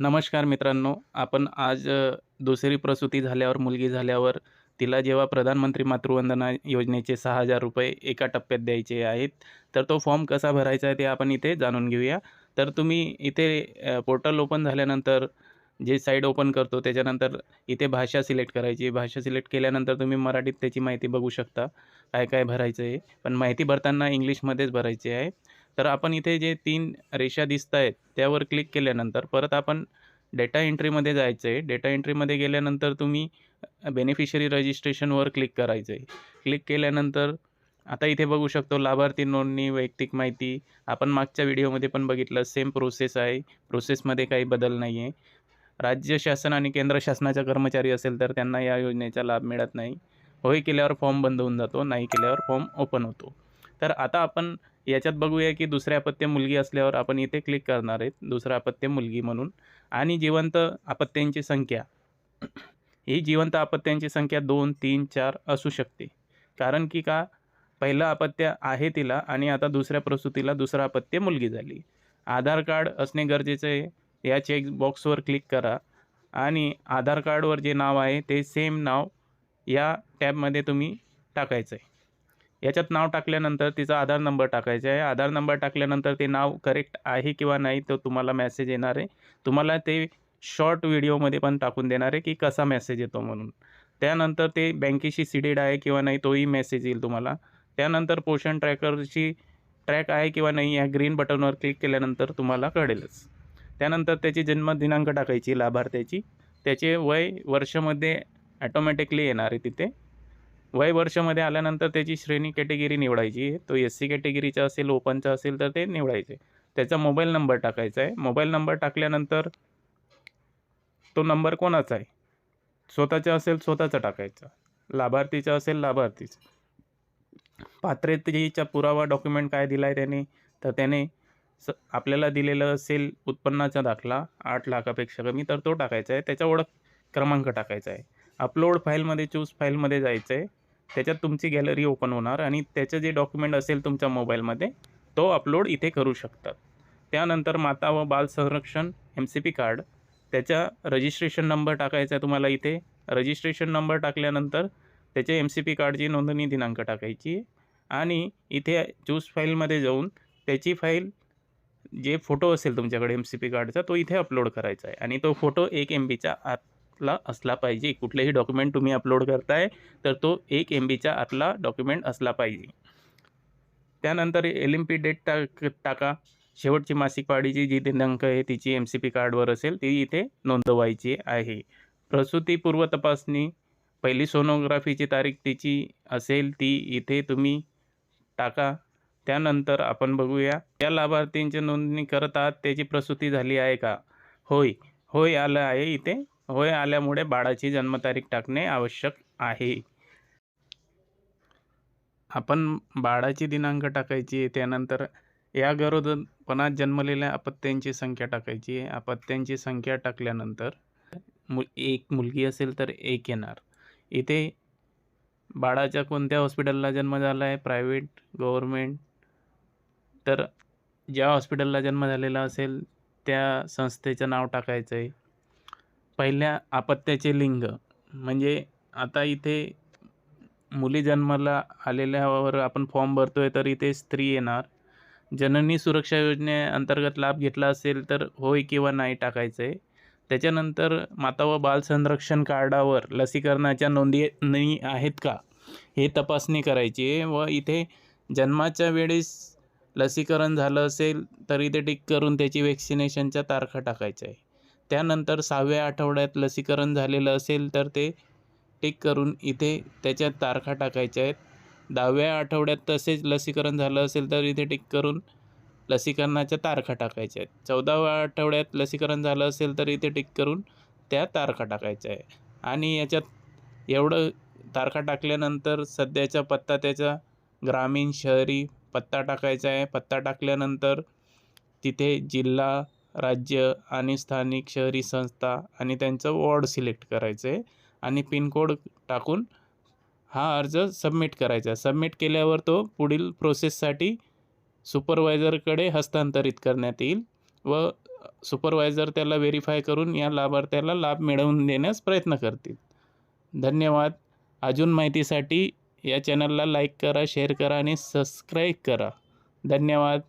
नमस्कार मित्रांनो आपण आज दुसरी प्रसूती झाल्यावर मुलगी झाल्यावर तिला जेव्हा प्रधानमंत्री मातृवंदना योजनेचे सहा हजार रुपये एका टप्प्यात द्यायचे आहेत तर तो फॉर्म कसा भरायचा आहे ते आपण इथे जाणून घेऊया. तर तुम्ही इथे पोर्टल ओपन झाल्यानंतर जे साईड ओपन करतो त्याच्यानंतर इथे भाषा सिलेक्ट करायची. भाषा सिलेक्ट केल्यानंतर तुम्ही मराठीत त्याची माहिती बघू शकता काय काय भरायचं आहे. पण माहिती भरताना इंग्लिशमध्येच भरायची आहे. तर आपण इथे जे तीन रेषा दिसत आहेत त्यावर क्लिक केल्यानंतर परत आपण डेटा एंट्रीमध्ये जायचं आहे डेटा एंट्रीमध्ये गेल्यानंतर तुम्ही बेनिफिशरी रजिस्ट्रेशनवर क्लिक करायचं आहे क्लिक केल्यानंतर आता इथे बघू शकतो लाभार्थी नोंदणी वैयक्तिक माहिती. आपण मागच्या व्हिडिओमध्ये पण बघितलं सेम प्रोसेस आहे. प्रोसेसमध्ये काही बदल नाही आहे राज्य शासन आणि केंद्र शासनाचा कर्मचारी असेल तर त्यांना या योजनेचा लाभ मिळत नाही. होय केल्यावर फॉर्म बंद होऊन जातो नाही केल्यावर फॉर्म ओपन होतो. तर आता आपण याच्यात बघूया की दुसऱ्या अपत्य मुलगी असल्यावर आपण इथे क्लिक करणार आहेत. दुसरं अपत्य मुलगी म्हणून. आणि जिवंत अपत्यांची संख्या. ही जिवंत अपत्यांची संख्या दोन तीन चार असू शकते. कारण की का? पहिलं अपत्य आहे तिला आणि आता दुसऱ्या प्रसूतीला दुसरं अपत्य मुलगी झाली. आधार कार्ड असणे गरजेचं आहे. या चेक बॉक्सवर क्लिक करा. आणि आधार कार्डवर जे नाव आहे ते सेम नाव या टॅबमध्ये तुम्ही टाकायचं आहे याच्यात नाव टाकल्यानंतर तिचा आधार नंबर टाकायचा आहे. आधार नंबर टाकल्यानंतर ते नाव करेक्ट आहे किंवा नाही तो तुम्हाला मेसेज येणार आहे. तुम्हाला ते शॉर्ट व्हिडिओमध्ये पण टाकून देणार आहे की कसा मेसेज येतो म्हणून. त्यानंतर ते बँकेशी सिडेड आहे किंवा नाही तोही मेसेज येईल तुम्हाला. त्यानंतर पोषण ट्रॅकरची ट्रॅक आहे किंवा नाही या ग्रीन बटनवर क्लिक केल्यानंतर तुम्हाला कळेलच. त्यानंतर त्याची जन्मदिनांक टाकायची लाभार्थ्याची. त्याचे वय वर्षामध्ये ॲटोमॅटिकली येणार आहे तिथे. वय वर्षामध्ये आल्यानंतर त्याची श्रेणी कॅटेगरी निवडायची. तो एस सी कॅटेगरीचा असेल ओपनचा असेल तर ते निवडायचे. त्याचा मोबाईल नंबर टाकायचा आहे. मोबाईल नंबर टाकल्यानंतर तो नंबर कोणाचा आहे? स्वतःचा असेल स्वतःचा टाकायचा. लाभार्थीचा असेल लाभार्थीचा. पात्रतेचा पुरावा डॉक्युमेंट काय दिला आहे त्याने? तर त्याने स आपल्याला दिलेलं असेल उत्पन्नाचा दाखला आठ लाखापेक्षा कमी तर तो टाकायचा आहे. त्याचा ओळख क्रमांक टाकायचा आहे. अपलोड फाईलमध्ये चूज फाईलमध्ये जायचं आहे त्याच्यात तुमची गॅलरी ओपन होणार आणि त्याचं जे डॉक्युमेंट असेल तुमच्या मोबाईलमध्ये तो अपलोड इथे करू शकतात. त्यानंतर माता व बाल संरक्षण एम सी पी कार्ड त्याचा रजिस्ट्रेशन नंबर टाकायचा आहे तुम्हाला इथे. रजिस्ट्रेशन नंबर टाकल्यानंतर त्याचे एम सी पी कार्डची नोंदणी दिनांक टाकायची आणि इथे चूज फाईलमध्ये जाऊन त्याची फाईल जे फोटो असेल तुमच्याकडे एम सी पी कार्डचा तो इथे अपलोड करायचा आहे. आणि तो फोटो एक एम बीच्या आपला असला पाहिजे. कुठलेही डॉक्युमेंट तुम्ही अपलोड करताय तर तो एक एम बीचा आतला डॉक्युमेंट असला पाहिजे. त्यानंतर एल एम पी डेट टाक टाका. शेवटची मासिक पाळीची जी दिनांक आहे तिची एम सी पी कार्डवर असेल ती इथे नोंदवायची आहे. प्रसूतीपूर्व तपासणी पहिली सोनोग्राफीची तारीख तिची असेल ती इथे तुम्ही टाका. त्यानंतर आपण बघूया त्या लाभार्थींची नोंदणी करत आहात त्याची प्रसूती झाली आहे का? होय होय आलं आहे इथे. होय आल्यामुळे बाळाची जन्मतारीख टाकणे आवश्यक आहे. आपण बाळाची दिनांक टाकायची आहे त्यानंतर या गरोदरपणात जन्मलेल्या अपत्यांची संख्या टाकायची आहे. अपत्यांची संख्या टाकल्यानंतर मु एक मुलगी असेल तर एक येणार. इथे बाळाच्या कोणत्या हॉस्पिटलला जन्म झाला आहे? प्रायव्हेट गव्हर्मेंट तर ज्या हॉस्पिटलला जन्म झालेला असेल त्या संस्थेचं नाव टाकायचं आहे. पहिल्या अपत्याचे लिंग. म्हणजे आता इथे मुली जन्माला आलेल्यावर आपण फॉर्म भरतोय तर इथे स्त्री येणार. जननी सुरक्षा योजनेअंतर्गत लाभ घेतला असेल तर होय किंवा नाही टाकायचं. आहे त्याच्यानंतर माता व बाल संरक्षण कार्डावर लसीकरणाच्या नोंदी नोंदी आहेत का? हे तपासणी करायची आहे व इथे जन्माच्या वेळेस लसीकरण झालं असेल तर इथे टिक करून त्याची वॅक्सिनेशनच्या तारखा टाकायच्या आहे. त्यानंतर सहाव्या आठवड्यात लसीकरण झालेलं असेल तर ते टिक करून इथे त्याच्या तारखा टाकायच्या आहेत. दहाव्या आठवड्यात तसेच लसीकरण झालं असेल तर इथे टिक करून लसीकरणाच्या तारखा टाकायच्या आहेत. चौदाव्या आठवड्यात लसीकरण झालं असेल तर इथे टिक करून त्या तारखा टाकायच्या आहे आणि याच्यात एवढं तारखा टाकल्यानंतर सध्याचा पत्ता त्याचा ग्रामीण शहरी पत्ता टाकायचा आहे. पत्ता टाकल्यानंतर तिथे जिल्हा राज्य आणि स्थानिक शहरी संस्था आणि त्यांचं वॉर्ड सिलेक्ट करायचं आहे आणि पिनकोड टाकून हा अर्ज सबमिट करायचा. सबमिट केल्यावर तो पुढील प्रोसेससाठी सुपरवायझरकडे हस्तांतरित करण्यात येईल व सुपरवायझर त्याला व्हेरीफाय करून या लाभार्थ्याला लाभ मिळवून देण्यास प्रयत्न करतील. धन्यवाद. अजून माहितीसाठी या चॅनलला लाईक करा शेअर करा आणि सबस्क्राईब करा. धन्यवाद.